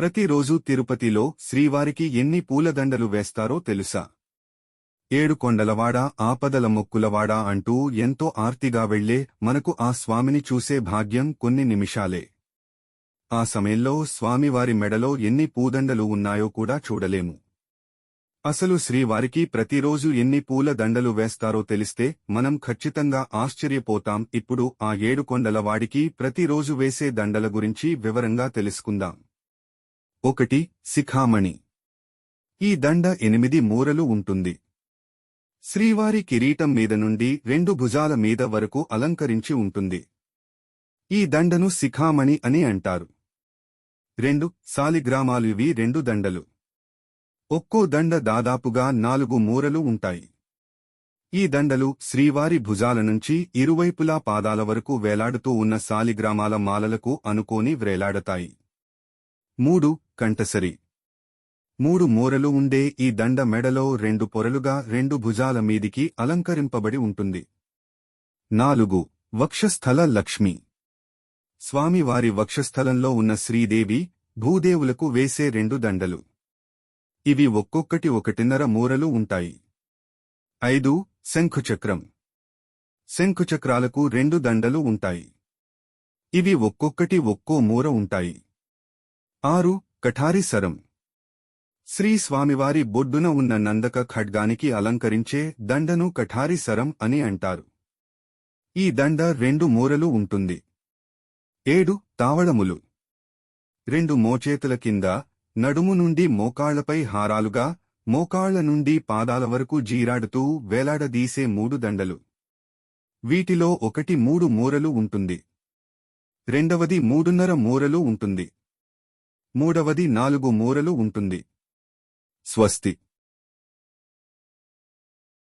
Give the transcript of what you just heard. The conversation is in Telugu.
ప్రతిరోజు తిరుపతిలో శ్రీవారికి ఎన్ని పూలదండలు వేస్తారో తెలుసా? ఏడు కొండలవాడ ఆపదల మొక్కులవాడ అంటూ ఎంతో ఆర్తిగా వెళ్ళే మనకు ఆ స్వామిని చూసే భాగ్యం కొన్ని నిమిషాలే. ఆ సమయంలో స్వామివారి మెడలో ఎన్ని పూదండలు ఉన్నాయో కూడా చూడలేము. అసలు శ్రీవారికి ప్రతిరోజు ఎన్ని పూల దండలు వేస్తారో తెలిస్తే మనం ఖచ్చితంగా ఆశ్చర్యపోతాం. ఇప్పుడు ఆ ఏడు కొండల వాడికి ప్రతిరోజు వేసే దండల గురించి వివరంగా తెలుసుకుందాం. ఒకటి శిఖామణి. ఈ దండ ఎనిమిది మూరలు ఉంటుంది. శ్రీవారి కిరీటం మీద నుండి రెండు భుజాల మీద వరకు అలంకరించి ఉంటుంది. ఈ దండను శిఖామణి అని అంటారు. రెండు సాలిగ్రామాలు ఇవి రెండు దండలు. ఒక్కో దండ దాదాపుగా నాలుగు మూరలు ఉంటాయి. ఈ దండలు శ్రీవారి భుజాల నుంచి ఇరువైపులా పాదాల వరకు వేలాడుతూ ఉన్న సాలిగ్రామాల మాలలకు అనుకోని వ్రేలాడతాయి మూడు కంటసరి మూడు మూరలు ఉండే ఈ దండ మెడలో రెండు పొరలుగా రెండు భుజాల మీదికి అలంకరింపబడి ఉంటుంది. నాలుగు వక్షస్థల లక్ష్మి. స్వామివారి వక్షస్థలంలో ఉన్న శ్రీదేవి భూదేవులకు వేసే రెండు దండలు. ఇవి ఒక్కొక్కటి ఒకటిన్నర మూరలు ఉంటాయి. ఐదు శంఖుచక్రం. శంఖుచక్రాలకు రెండు దండలు ఉంటాయి. ఇవి ఒక్కొక్కటి ఒక్కో మూర ఉంటాయి. ఆరు కఠారి సరం శ్రీ స్వామివారి బొడ్డున ఉన్న నందక ఖడ్గానికి అలంకరించే దండను కఠారి సరం అని అంటారు. ఈ దండ రెండు మూరలు ఉంటుంది. ఏడు తావళములు. రెండు మోచేతుల కింద నడుము నుండి మోకాళ్ళపై హారాలుగా మోకాళ్ళ నుండి పాదాల వరకు జీరాడుతూ వేలాడదీసే మూడు దండలు. వీటిలో ఒకటి మూడు మూరలు ఉంటుంది. రెండవది మూడున్నర మూరలు ఉంటుంది. మూడవది నాలుగు మూరలు ఉంటుంది. స్వస్తి.